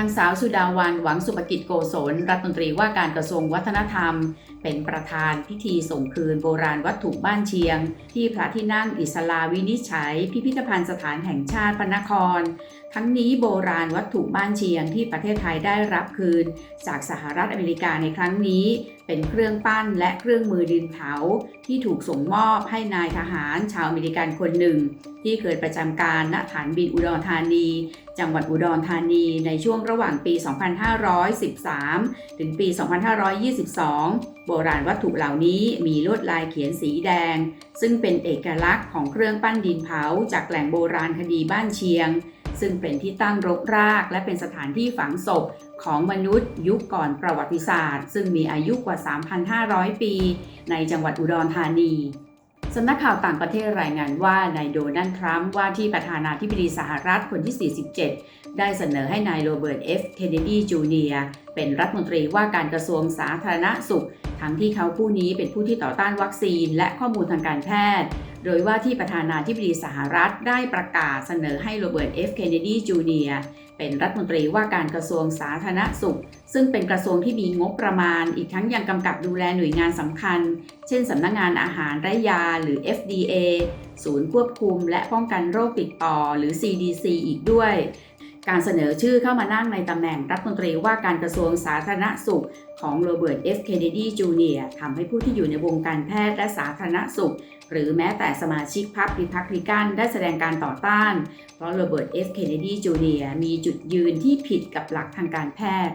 างสาวสุดาวันหวังสุภกิจโกศลรัฐมนตรีว่าการกระทรวงวัฒนธรรม เป็นประธานพิธีส่งคืนโบราณวัตถุบ้านเชียง ที่พระที่นั่งอิสลาวินิจฉัย พิพิธภัณฑ์สถานแห่งชาติพระนคร ทั้งนี้โบราณวัตถุบ้านเชียงที่ประเทศไทยได้รับคืน จากสหรัฐอเมริกาในครั้งนี้ เป็นเครื่องปั้นและเครื่องมือดินเผาที่ถูกส่งมอบให้นายทหารชาวอเมริกันคนหนึ่ง ที่เคยประจำการณฐานบินอุดรธานี จังหวัดอุดรธานีในช่วงระหว่างปี 2513 ถึงปี 2522 โบราณวัตถุเหล่านี้มีลวดลายเขียนสีแดง ซึ่งเป็นเอกลักษณ์ของเครื่องปั้นดินเผาจากแหล่งโบราณคดีบ้านเชียง ซึ่งเป็นที่ตั้งรกราก และเป็นสถานที่ฝังศพของมนุษย์ยุคก่อนประวัติศาสตร์ ซึ่งมีอายุกว่า 3,500 ปี ในจังหวัดอุดรธานีสำนักข่าวต่างประเทศรายงานว่านายโดนัลด์ทรัมป์ว่าที่ประธานาธิบดีสหรัฐคนที่ 47 ได้เสนอให้นายโรเบิร์ต เอฟ เคนเนดี จูเนียร์เป็นรัฐมนตรีว่าการกระทรวงสาธารณสุข ทั้งที่เขาผู้นี้เป็นผู้ที่ต่อต้านวัคซีน และข้อมูลทางการแพทย์ โดยว่าที่ประธานาธิบดีสหรัฐได้ประกาศเสนอให้โรเบิร์ตเอฟเคนเนดีจูเนียร์เป็นรัฐมนตรีว่าการกระทรวงสาธารณสุข ซึ่งเป็นกระทรวงที่มีงบประมาณ อีกทั้งยังกำกับดูแลหน่วยงานสำคัญ เช่นสำนักงงานอาหารและยาหรือ FDA ศูนย์ควบคุมและป้องกันโรคติดต่อหรือ CDC อีกด้วย การเสนอชื่อเข้ามานั่งในตำแหน่งรัฐมนตรีว่าการกระทรวงสาธารณสุข ของโรเบิร์ตเอฟเคนเนดีจูเนียร์ทำให้ผู้ที่อยู่ในวงการแพทย์และสาธารณสุข หรือแม้แต่สมาชิกพรรคริพับลิกันได้แสดงการต่อต้าน เพราะโรเบิร์ตเอฟเคนเนดีจูเนียร์มีจุดยืนที่ผิดกับหลักทางการแพทย์